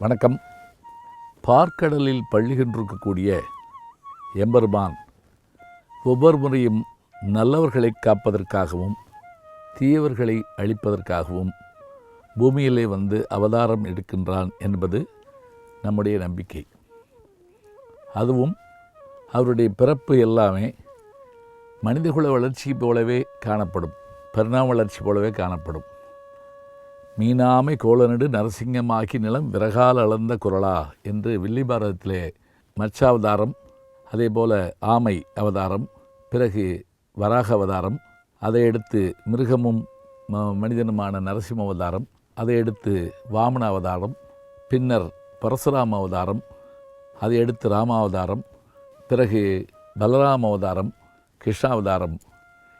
வணக்கம். பார்க்கடலில் பள்ளிகின்றிருக்கக்கூடிய எம்பெருமான் ஒவ்வொரு முறையும் நல்லவர்களை காப்பதற்காகவும் தீயவர்களை அழிப்பதற்காகவும் பூமியிலே வந்து அவதாரம் எடுக்கின்றான் என்பது நம்முடைய நம்பிக்கை. அதுவும் அவருடைய பிறப்பு எல்லாமே மனிதகுல வளர்ச்சி போலவே காணப்படும் பரிணாம வளர்ச்சி போலவே காணப்படும். மீனாமை கோலனடு நரசிங்கமாக்கி நிலம் விறகால் அளந்த குரலா? என்று வில்லி பாரதத்திலே மச்சாவதாரம் அதே போல் ஆமை அவதாரம் பிறகு வராக அவதாரம் அதையடுத்து மிருகமும் ம- மனிதனுமான நரசிம்ம அவதாரம் அதை அடுத்து வாமன அவதாரம் பின்னர் பரசுராம அவதாரம் அதை அடுத்து ராமாவதாரம் பிறகு பலராம அவதாரம் கிருஷ்ணாவதாரம்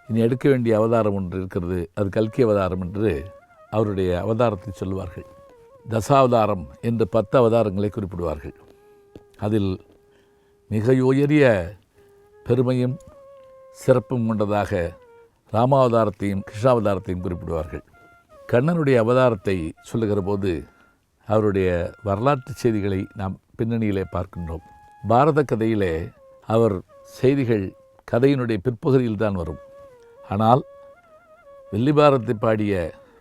இனி எடுக்க வேண்டிய அவதாரம் ஒன்று இருக்கிறது அது கல்கி அவதாரம் என்று அவருடைய அவதாரத்தை சொல்லுவார்கள். தசாவதாரம் என்று பத்து அவதாரங்களை குறிப்பிடுவார்கள். அதில் மிக உயரிய பெருமையும் சிறப்பும் கொண்டதாக ராமாவதாரத்தையும் கிருஷ்ணாவதாரத்தையும் குறிப்பிடுவார்கள். கண்ணனுடைய அவதாரத்தை சொல்லுகிற போது அவருடைய வரலாற்று செய்திகளை நாம் பின்னணியிலே பார்க்கின்றோம். பாரத கதையிலே அவர் செய்திகள் கதையினுடைய பிற்பகுதியில் தான் வரும். ஆனால் வில்லிபாரத்தை பாடிய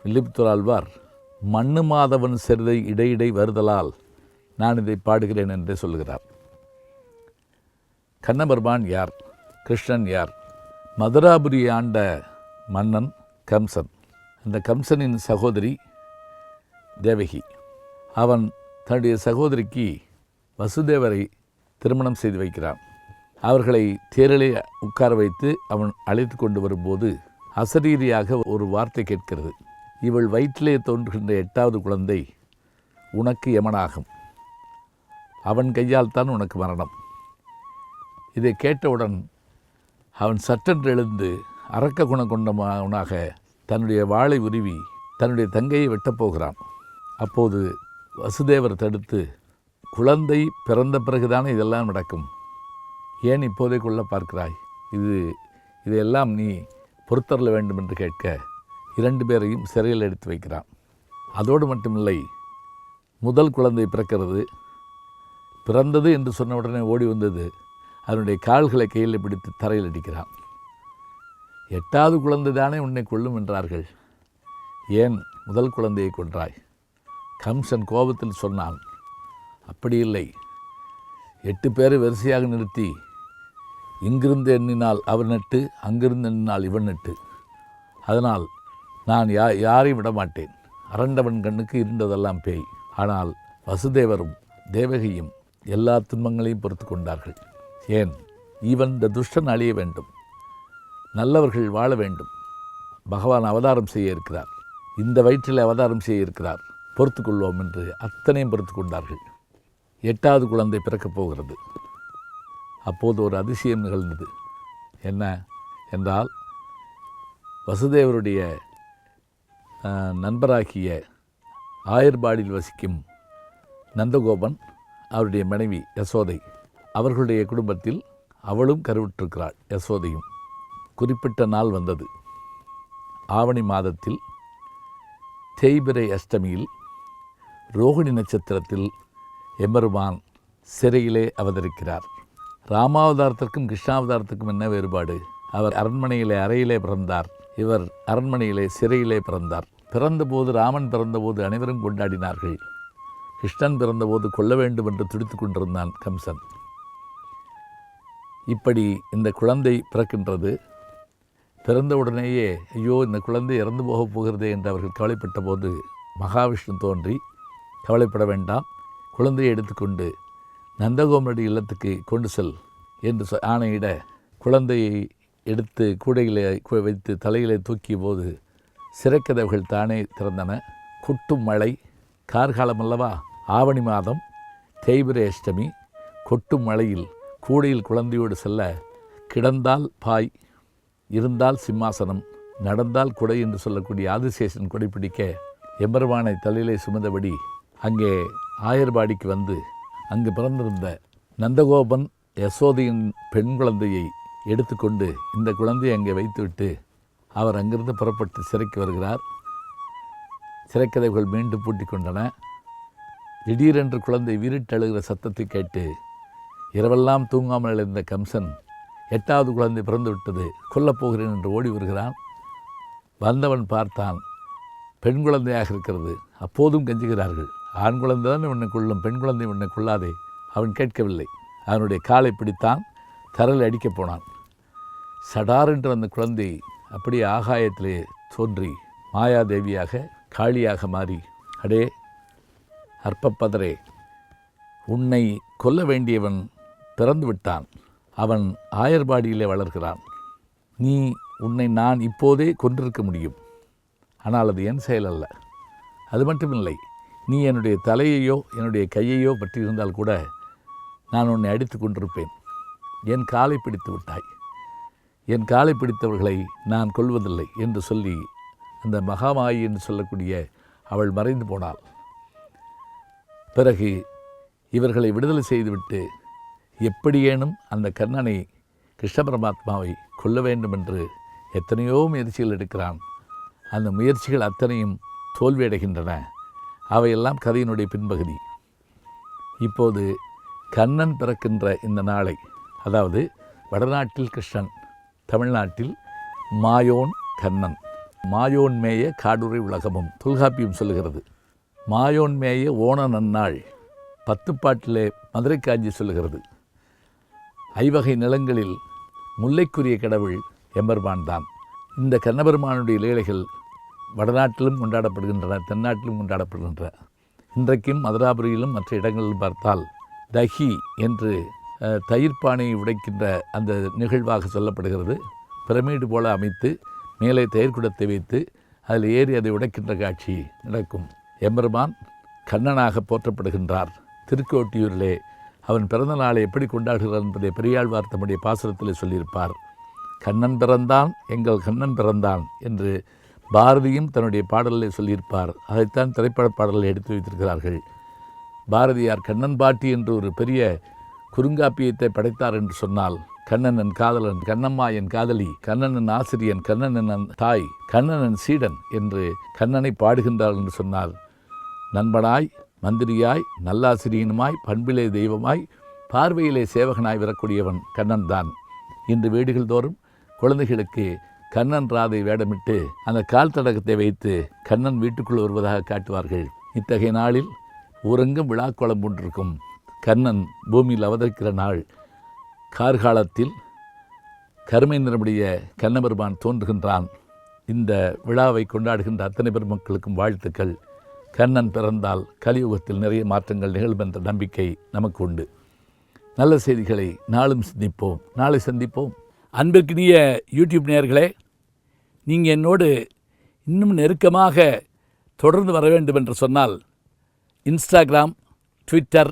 வில்லிபுத்தூராழ்வார் மண்ணு மாதவன் சிறிதை இடையிடை வருதலால் நான் இதை பாடுகிறேன் என்றே சொல்கிறார் கண்ணபெருமான் யார்? கிருஷ்ணன் யார்? மதுராபுரி ஆண்ட மன்னன் கம்சன். அந்த கம்சனின் சகோதரி தேவகி. அவன் தன்னுடைய சகோதரிக்கு வசுதேவரை திருமணம் செய்து வைக்கிறான். அவர்களை தேரிலே உட்கார வைத்து அவன் அழைத்து கொண்டு வரும்போது அசரீரியாக ஒரு வார்த்தை கேட்கிறது. இவள் வயிற்றிலே தோன்றுகின்ற எட்டாவது குழந்தை உனக்கு யமனாகும் அவன் கையால் தான் உனக்கு மரணம். இதை கேட்டவுடன் அவன் சட்டென்று எழுந்து அரக்க குணம் கொண்டவனாக தன்னுடைய வாளை உருவி தன்னுடைய தங்கையை வெட்டப் போகிறான். அப்போது வசுதேவர் தடுத்து குழந்தை பிறந்த பிறகுதானே இதெல்லாம் நடக்கும்? ஏன் இப்போதே கொள்ள பார்க்கிறாய்? இது இதையெல்லாம் நீ பொறுத்தரல வேண்டும் என்று கேட்க இரண்டு பேரையும் சிறையில் எடுத்து வைக்கிறான். அதோடு மட்டுமில்லை முதல் குழந்தை பிறக்கிறது. பிறந்தது என்று சொன்ன உடனே ஓடி வந்தது. அதனுடைய கால்களை கையில் பிடித்து தரையில் அடிக்கிறான். எட்டாவது குழந்தை தானே உன்னை கொள்ளும் என்றார்கள். ஏன் முதல் குழந்தையை கொன்றாய்? கம்சன் கோபத்தில் சொன்னான் அப்படி இல்லை. எட்டு பேரை வரிசையாக நிறுத்தி இங்கிருந்து எண்ணினால் அவர் நட்டு அங்கிருந்து எண்ணினால் இவன் நட்டு. அதனால் நான் யா யாரையும் விடமாட்டேன். அரண்டவன் கண்ணுக்கு இருந்ததெல்லாம் பேய். ஆனால் வசுதேவரும் தேவகியும் எல்லா துன்பங்களையும் பொறுத்து கொண்டார்கள். ஏன்? இவன் இந்த துஷ்டன் அழிய வேண்டும். நல்லவர்கள் வாழ வேண்டும். பகவான் அவதாரம் செய்ய இருக்கிறார். இந்த வயிற்றில் அவதாரம் செய்ய இருக்கிறார். பொறுத்து கொள்வோம் என்று அத்தனையும் பொறுத்து கொண்டார்கள். எட்டாவது குழந்தை பிறக்கப் போகிறது. அப்போது ஒரு அதிசயம் நிகழ்ந்தது. என்ன? என்றால் வசுதேவருடைய நண்பராகிய ஆயர்பாடியில் வசிக்கும் நந்தகோபன் அவருடைய மனைவி யசோதை. அவர்களுடைய குடும்பத்தில் அவளும் கருவுற்றிருக்கிறாள் யசோதையும். குறிப்பிட்ட நாள் வந்தது. ஆவணி மாதத்தில் தேய்பிரை அஷ்டமியில் ரோகிணி நட்சத்திரத்தில் எம்பெருமான் சிறையிலே அவதரிக்கிறார். ராமாவதாரத்திற்கும் கிருஷ்ணாவதாரத்திற்கும் என்ன வேறுபாடு? அவர் அரண்மனையிலே அறையிலே பிறந்தார். இவர் அரண்மனையிலே சிறையிலே பிறந்தார். பிறந்தபோது ராமன் பிறந்தபோது அனைவரும் கொண்டாடினார்கள். கிருஷ்ணன் பிறந்தபோது கொல்ல வேண்டும் என்று துடித்துக் கொண்டிருந்தான் கம்சன். இப்படி இந்த குழந்தை பிறக்கின்றது. பிறந்தவுடனேயே ஐயோ இந்த குழந்தை இறந்து போகப் போகிறதே என்று அவர்கள் கவலைப்பட்ட போது மகாவிஷ்ணு தோன்றி கவலைப்பட வேண்டாம். குழந்தையை எடுத்துக்கொண்டு நந்தகோமனுடைய இல்லத்துக்கு கொண்டு செல் என்று சொ- ஆணையிட குழந்தையை எடுத்து கூடையிலே வைத்து தலையிலே தூக்கிய போது சிறைக்கதவுகள் தானே திறந்தன. கொட்டும் மழை கார்காலம் அல்லவா? ஆவணி மாதம் தேய்பிரை அஷ்டமி. கொட்டும் மழையில் கூடையில் குழந்தையோடு செல்ல கிடந்தால் பாய் இருந்தால் சிம்மாசனம் நடந்தால் குடை என்று சொல்லக்கூடிய ஆதிசேஷன் கொடை பிடிக்க எம்பெருமானை தலையிலே சுமந்தபடி அங்கே ஆயர்பாடிக்கு வந்து அங்கு பிறந்திருந்த நந்தகோபன் யசோதையின் பெண் குழந்தையை எடுத்துக்கொண்டு இந்த குழந்தையை அங்கே வைத்துவிட்டு அவர் அங்கிருந்து புறப்பட்டு சிறைக்கு வருகிறார். சிறைக்கதைகள் மீண்டும் பூட்டிக் கொண்டன. திடீரென்று குழந்தை வீரிட்டழுகிற சத்தத்தை கேட்டு இரவெல்லாம் தூங்காமல் எழுந்த கம்சன் எட்டாவது குழந்தை பிறந்து விட்டது கொல்லப் போகிறேன் என்று ஓடி வருகிறான். வந்தவன் பார்த்தான் பெண் குழந்தையாக இருக்கிறது அப்போதும் கெஞ்சுகிறார்கள். ஆண் குழந்தை தான் உன்னை கொள்ளும் பெண் குழந்தை உன்னை கொள்ளாதே அவன் கேட்கவில்லை. அவனுடைய காலை பிடித்தான் தரல் அடிக்கப் போனான். சடார் என்று அந்த குழந்தை அப்படியே ஆகாயத்திலே தோன்றி மாயாதேவியாக காளியாக மாறி அடே அற்பப்பதரே உன்னை கொல்ல வேண்டியவன் பிறந்து விட்டான். அவன் ஆயர்பாடியிலே வளர்கிறான். நீ உன்னை நான் இப்போதே கொன்றிருக்க முடியும். ஆனால் அது என் செயல் அல்ல. அது மட்டுமில்லை நீ என்னுடைய தலையையோ என்னுடைய கையையோ பற்றியிருந்தால் கூட நான் உன்னை அடித்து கொண்டிருப்பேன். என் காலை பிடித்து விட்டாய். என் காலை பிடித்தவர்களை நான் கொள்வதில்லை என்று சொல்லி அந்த மகாமாயி என்று சொல்லக்கூடிய அவள் மறைந்து போனாள். பிறகு இவர்களை விடுதலை செய்துவிட்டு எப்படியேனும் அந்த கண்ணனை கிருஷ்ண பரமாத்மாவை கொல்ல வேண்டும் என்று எத்தனையோ முயற்சிகள் எடுக்கிறான். அந்த முயற்சிகள் அத்தனையும் தோல்வியடைகின்றன. அவையெல்லாம் கதையினுடைய பின்பகுதி. இப்போது கண்ணன் பிறக்கின்ற இந்த நாளை அதாவது வடநாட்டில் கிருஷ்ணன் தமிழ்நாட்டில் மாயோன் கண்ணன். மாயோன் மேய காடுரை உலகமும் தொல்காப்பியம் சொல்லுகிறது. மாயோன் மேய ஓண நன்னாள் பத்துப்பாட்டிலே மதுரை காஞ்சி சொல்லுகிறது. ஐவகை நிலங்களில் முல்லைக்குரிய கடவுள் எம்பெருமான் தான். இந்த கண்ணபெருமானுடைய லீலைகள் வடநாட்டிலும் கொண்டாடப்படுகின்றன தென்னாட்டிலும் கொண்டாடப்படுகின்றன. இன்றைக்கும் மதுராபுரியிலும் மற்ற இடங்களிலும் பார்த்தால் தஹி என்று தயிர் பானையை உடைக்கின்ற அந்த நிகழ்வாக சொல்லப்படுகிறது. பிரமிடு போல அமைத்து மேலே தயிர் குடத்தை வைத்து அதில் ஏறி அதை உடைக்கின்ற காட்சி நடக்கும். எம்பெருமான் கண்ணனாக போற்றப்படுகின்றார். திருக்கோட்டியூரிலே அவன் பிறந்த நாளை எப்படி கொண்டாடுகிறார் என்பதை பெரியாழ்வார் தம்முடைய பாசுரத்திலே சொல்லியிருப்பார். கண்ணன் பிறந்தான் எங்கள் கண்ணன் பிறந்தான் என்று பாரதியும் தன்னுடைய பாடலில் சொல்லியிருப்பார். அதைத்தான் திரைப்பட பாடலில் எடுத்து வைத்திருக்கிறார்கள். பாரதியார் கண்ணன் பாட்டி என்று ஒரு பெரிய குறுங்காப்பியத்தை படைத்தார் என்று சொன்னால் கண்ணனன் காதலன் கண்ணம்மா என் காதலி கண்ணனன் ஆசிரியன் கண்ணனன் தாய் கண்ணனன் சீடன் என்று கண்ணனை பாடுகின்றார் என்று சொன்னால் நண்பனாய் மந்திரியாய் நல்லாசிரியனுமாய் பண்பிலே தெய்வமாய் பார்வையிலே சேவகனாய் வரக்கூடியவன் கண்ணன் தான் இன்று வீடுகள் தோறும் குழந்தைகளுக்கு கண்ணன் ராதை வேடமிட்டு அந்த கால் தடகத்தை வைத்து கண்ணன் வீட்டுக்குள் வருவதாக காட்டுவார்கள். இத்தகைய நாளில் ஊரெங்கும் விழாக்கோலம் கொண்டிருக்கும் கண்ணன் பூமியில் அவதரிக்கிற நாள் கார்காலத்தில் கருமை கண்ணபெருமான் தோன்றுகின்றான். இந்த விழாவை கொண்டாடுகின்ற அத்தனை பெருமக்களுக்கும் வாழ்த்துக்கள். கண்ணன் பிறந்தால் கலியுகத்தில் நிறைய மாற்றங்கள் நிகழும் என்ற நம்பிக்கை நமக்கு உண்டு. நல்ல செய்திகளை நாளும் சிந்திப்போம். நாளை சந்திப்போம். அன்பிற்கினிய யூடியூப் நேயர்களே நீங்கள் என்னோடு இன்னும் நெருக்கமாக தொடர்ந்து வர வேண்டும் என்று சொன்னால் இன்ஸ்டாகிராம் ட்விட்டர்